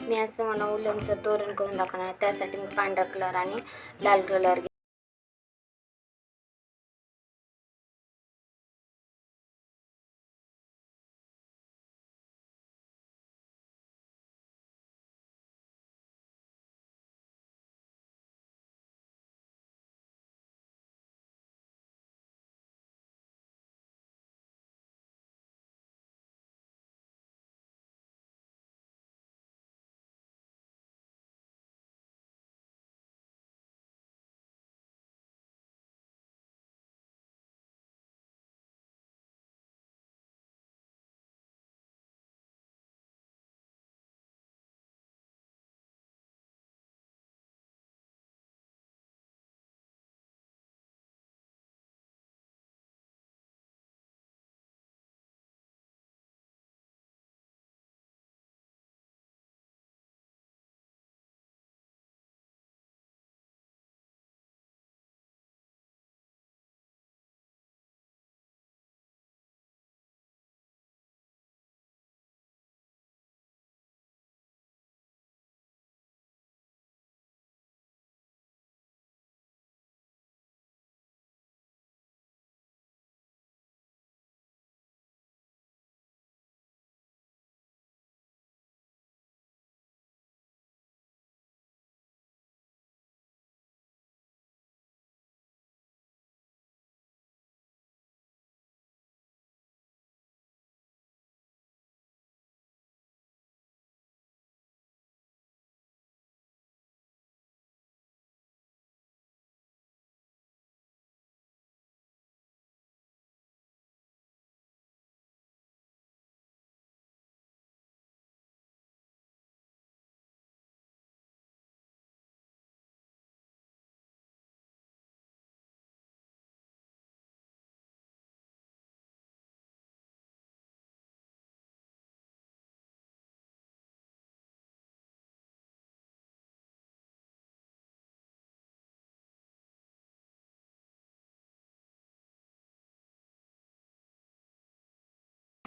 मी आज तुम्हाला उलनचं तोरण करून दाखवणार आहे. त्यासाठी मी पांढरा कलर आणि लाल कलर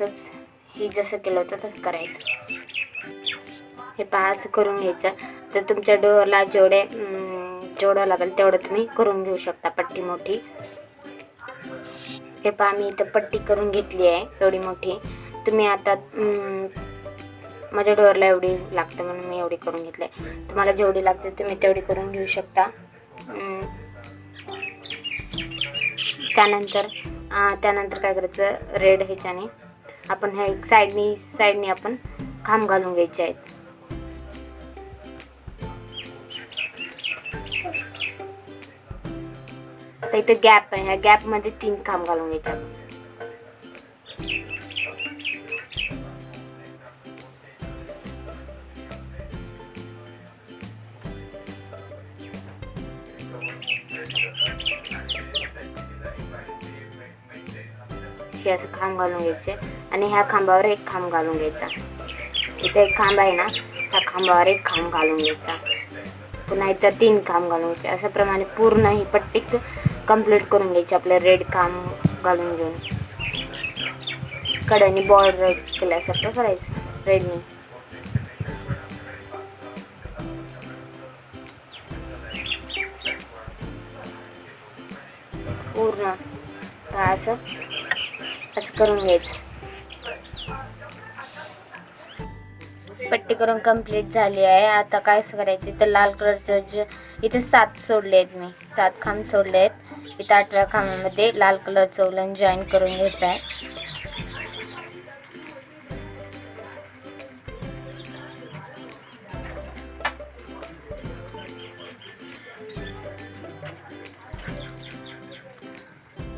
तसंच हे जसं केलं होतं तसं करायचं. हे पहा असं करून घ्यायचं. तर तुमच्या डोअरला जेवढे जेवढं लागेल तेवढं तुम्ही करून घेऊ शकता पट्टी मोठी. हे पहा मी इथं पट्टी करून घेतली आहे एवढी मोठी. तुम्ही आता माझ्या डोअरला एवढी लागते म्हणून मी एवढी करून घेतली आहे. तुम्हाला जेवढी लागते तुम्ही तेवढी करून घेऊ शकता. त्यानंतर त्यानंतर काय करायचं? रेड ह्याच्याने आपण ह्या एक साईडनी साईडनी आपण खांब घालून घ्यायचे आहेत. आता इथे गॅप आहे. ह्या गॅपमध्ये तीन खांब घालून घ्यायचे आपण. हे असं खांब घालून घ्यायचे. आणि ह्या खांबावर एक खांब घालून घ्यायचा. इथं एक खांब आहे ना त्या खांबावर एक खांब घालून घ्यायचा. पुन्हा इथं तीन खांब घालून घ्यायचे. अशा प्रमाणे पूर्ण ही पट्टी कंप्लीट करून घ्यायची आपलं रेड खांब घालून घेऊन. कड्याने बॉर्डर केल्यासारखं करायचं रेडनी पूर्ण. असं असं करून घ्यायचं. पट्टी करून कंप्लीट झाली आहे. आता काय करायचं? इथं लाल कलरचं ज इथे सात सोडले आहेत मी. सात खांब सोडले आहेत. इथं आठव्या खांबामध्ये लाल कलरचं उलन जॉईन करून घ्यायचं आहे.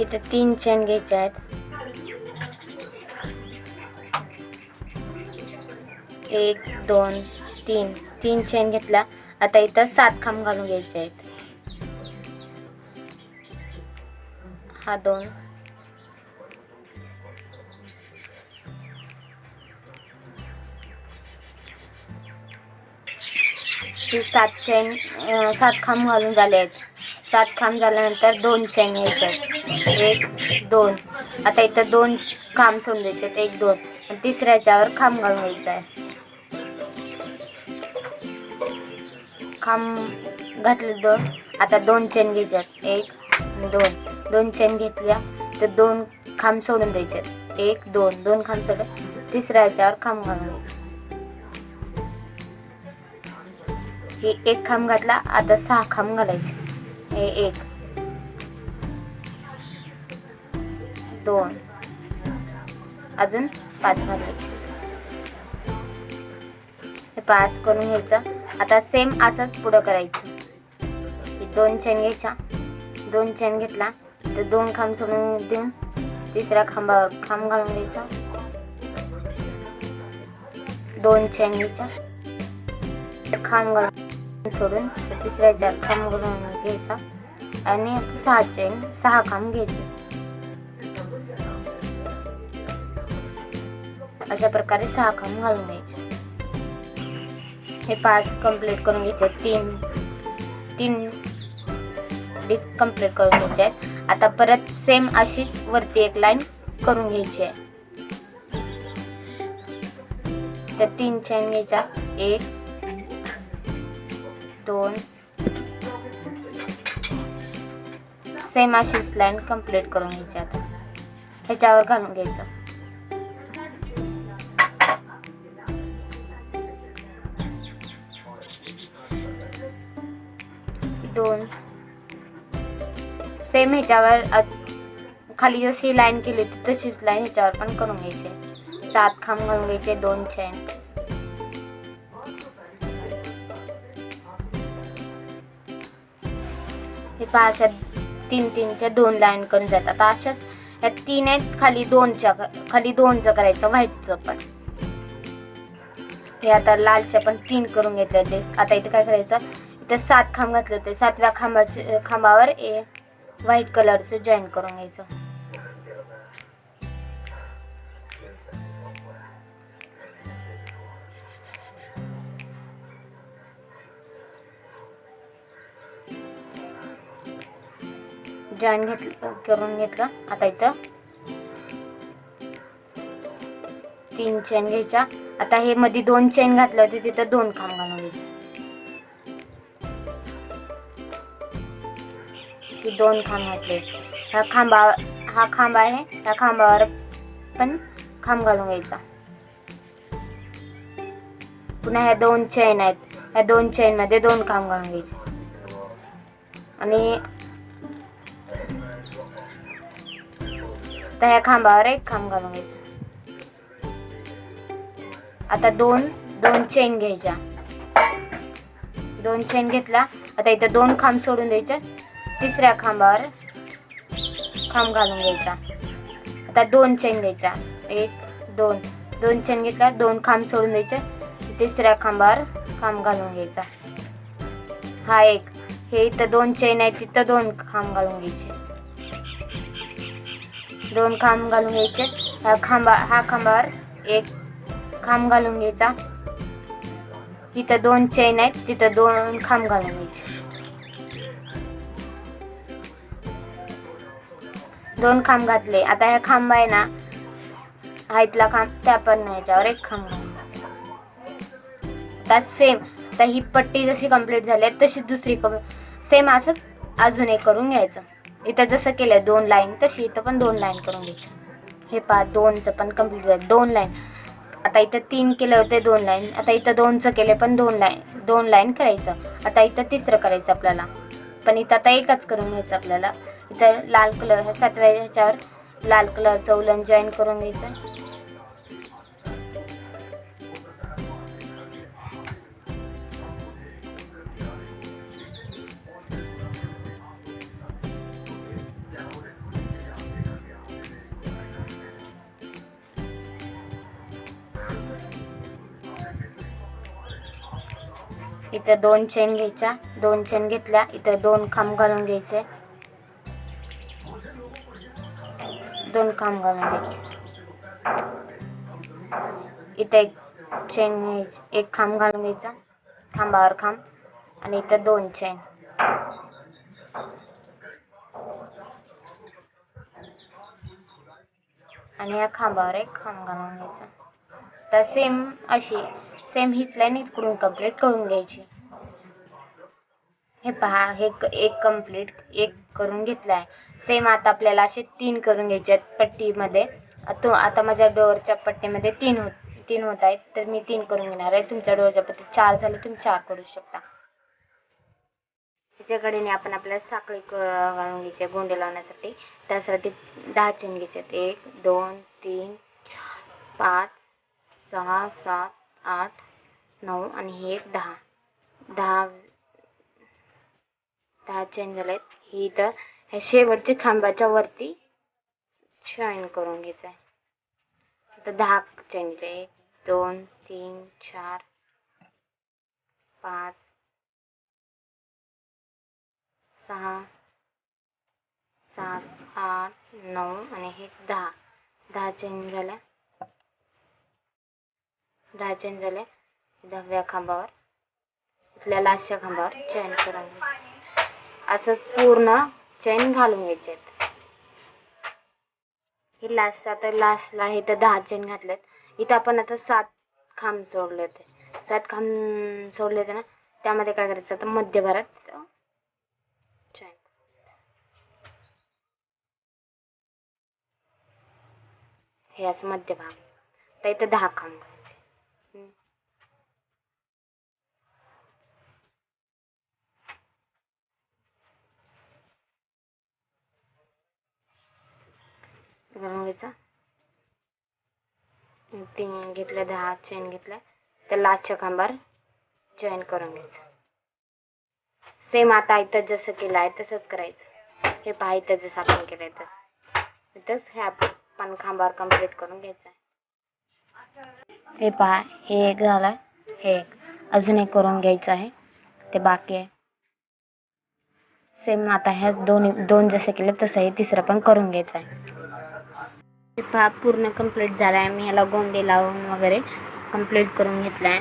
इथं तीन चेन घ्यायच्या आहेत. एक दोन तीन. तीन चेन घेतला. आता इथं सात खांब घालून घ्यायचे आहेत. हा दोन. सात चेन सात खांब घालून झाले आहेत. सात खांब झाल्यानंतर दोन चेन घ्यायचे आहेत. एक दोन. आता इथं दोन खांब सोडून द्यायचे आहेत. एक दोन. तिसऱ्याच्यावर खांब घालून घ्यायचा आहे. खांब घातले दोन. आता दोन चेन घ्यायच्यात. एक आणि दोन. दोन चेन घेतल्या तर दोन खांब सोडून द्यायचे एक दोन. दोन खांब सोडून तिसऱ्या याच्यावर खांब घालून. हे एक खांब घातला. आता सहा खांब घालायचे. हे एक. दोन. अजून पाच घालायचे. पाच पास करून घ्यायचं. आता सेम असंच पुढं करायचं. दोन चेन घ्यायच्या. दोन चेन घेतला. तर दोन खांब सोडून देऊन तिसऱ्या खांबावर खांब घालून घ्यायचा. दोन चेन घ्यायच्या. खांब घालून सोडून तिसऱ्या चार खांब घालून घ्यायचा. आणि सहा चेन सहा खांब घ्यायचे. अशा प्रकारे सहा खांब घालून द्यायचे हे पाच कंप्लीट करून घ्यायचे तीन तीन डिस्क कंप्लीट करून घ्यायचे आहेत. आता परत सेम अशीच वरती एक लाईन करून घ्यायची आहे. तर तीन चेन घ्यायच्या. एक दोन सेम अशीच लाईन कंप्लीट करून घ्यायची आता. ह्याच्यावर घालून घ्यायचं. ह्याच्यावर खाली जशी लाईन केली होती तशीच लाईन ह्याच्यावर पण करून घ्यायची. सात खांब घालून घ्यायचे दोन चैन हे पहा अशा तीन तीनच्या दोन लाईन करून जातात. आता अशाच या तीन आहेत खाली दोनच्या खाली दोनचं करायचं व्हाईटचं पण. हे आता लालच्या पण तीन करून घेतले होते. आता इथे काय करायचं? इथे सात खांब घातले होते. सातव्या खांबाचे खांबावर ए व्हाईट कलरचं जॉईन करून घ्यायचं. जॉईन घेतलं करून घेतलं. आता इथं तीन चेन घ्यायच्या. आता हे मध्ये दोन चेन घातले होते तिथं दोन खांब घालून घ्यायचे. की दोन खांब घातले. ह्या खांबा हा खांब आहे त्या खांबावर पण खांब घालून घ्यायचा. पुन्हा ह्या दोन चैन आहेत. ह्या दोन चैनमध्ये दोन खांब घालून घ्यायचे. आणि तर ह्या खांबावर एक खांब घालून घ्यायचा. आता दोन दोन चेन घ्यायच्या. दोन चेन घेतला. आता इथं दोन खांब सोडून द्यायचे. तिसऱ्या खांबावर खांब घालून घ्यायचा. आता दोन चेन घ्यायचा एक दोन. दोन चेन घेतला दोन खांब सोडून द्यायचे. तिसऱ्या खांबावर खांब घालून घ्यायचा. हा एक. हे इथं दोन चेन आहे तिथं दोन खांब घालून घ्यायचे. दोन खांब घालून घ्यायचे. हा खांबा हा खांबावर एक खांब घालून घ्यायचा. इथं दोन चेन आहेत तिथं दोन खांब घालून घ्यायचे. दोन खांब घातले. आता ह्या खांब आहे ना हा इथला खांब त्या पण ह्याच्यावर एक खांब आता सेम आता ही पट्टी जशी कंप्लीट झाली आहे तशी दुसरी सेम असंच अजून एक करून घ्यायचं. इथं जसं केलं दोन लाईन तशी इथं पण दोन लाईन करून घ्यायची. हे पहा दोनचं पण कंप्लीट झालं. दोन लाईन आता इथं तीन केले होते दोन लाईन आता इथं दोनचं केले पण दोन लाईन दोन लाईन करायचं. आता इथं तिसरं करायचं आपल्याला. पण इथं आता एकच करून घ्यायचं आपल्याला. इथं लाल कलर ह्या सातव्या ह्याच्यावर लाल कलरचं उलन जॉईन करून घ्यायचं. इथं दोन चेन घ्यायच्या. दोन चेन घेतल्या इथं दोन खांब घालून घ्यायचे. दोन काम घालून घ्यायचे इथं एक चेन घ्यायची एक खांब घालून घ्यायचा. खांबावर खांब. आणि इथं दोन चेन आणि या खांबावर एक खांब घालून घ्यायचा. तर सेम अशी सेम हीच लाईन इकडून कंप्लीट करून घ्यायची. हे पहा हे एक कंप्लीट एक करून घेतलं आहे सेम आता आपल्याला असे तीन करून घ्यायचे आहेत पट्टीमध्ये. तो आता माझ्या डोअरच्या पट्टीमध्ये तीन होत तीन होत आहेत. तर मी तीन करून घेणार आहे. तुमच्या डोअरच्या पट्टीत चार झाले तुम्ही चार करू शकता. त्याच्याकडेने आपण आपल्याला साखळी घालून घ्यायची आहे गोंडे लावण्यासाठी. त्यासाठी दहा चेन घ्यायचे आहेत. एक दोन तीन चार पाच सहा सात आठ नऊ आणि हे एक दहा. दहा दहा चेन आहेत ही तर ह्या शेवटच्या खांबाच्या वरती जॉईन करून घ्यायचं आहे आता दहा चेन आहे. एक दोन तीन चार पाच सहा सात आठ नऊ आणि हे दहा. दहा चेन झाल्या. दहा चेन झाल्या. दहाव्या खांबावर. इथल्या लास्टच्या खांबावर चेन करून घ्यायचं. असं पूर्ण चैन घालून घ्यायचे हे लास्ट आता लास्टला हे तर दहा चैन घातलेत. इथं आपण आता सात खांब सोडले होते. सात खांब सोडले होते ना? त्यामध्ये काय करायचं? आता मध्यभरात चेन. हे असं मध्यभाग. तर इथं दहा खांब घालायचे. हम्म. घ्यायचा तीन घेतल्या दहा चेन घेतल्या. त्या लास्टच्या खांबावर जॉईन करून घ्यायचं. सेम आता इथं जसं केलं आहे तसंच करायचं. हे पहा इथं जसं आपण केलं आहे तसं. इथंच हे आपण खांबावर कंप्लीट करून घ्यायचं आहे. हे पहा हे एक झालं हे एक. अजून एक करून घ्यायचं आहे. ते बाकी आहे. सेम आता ह्या दोन दोन जसे केले तसं हे तिसरं पण करून घ्यायचं आहे. पहा पूर्ण कंप्लीट झाला आहे मी ह्याला गोंडे लावून वगैरे कंप्लीट करून घेतलं आहे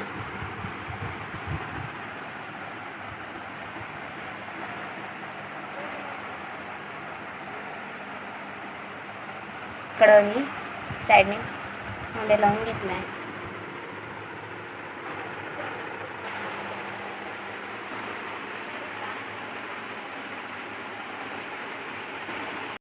इकडं मी साईडने गोंडे लावून घेतला आहे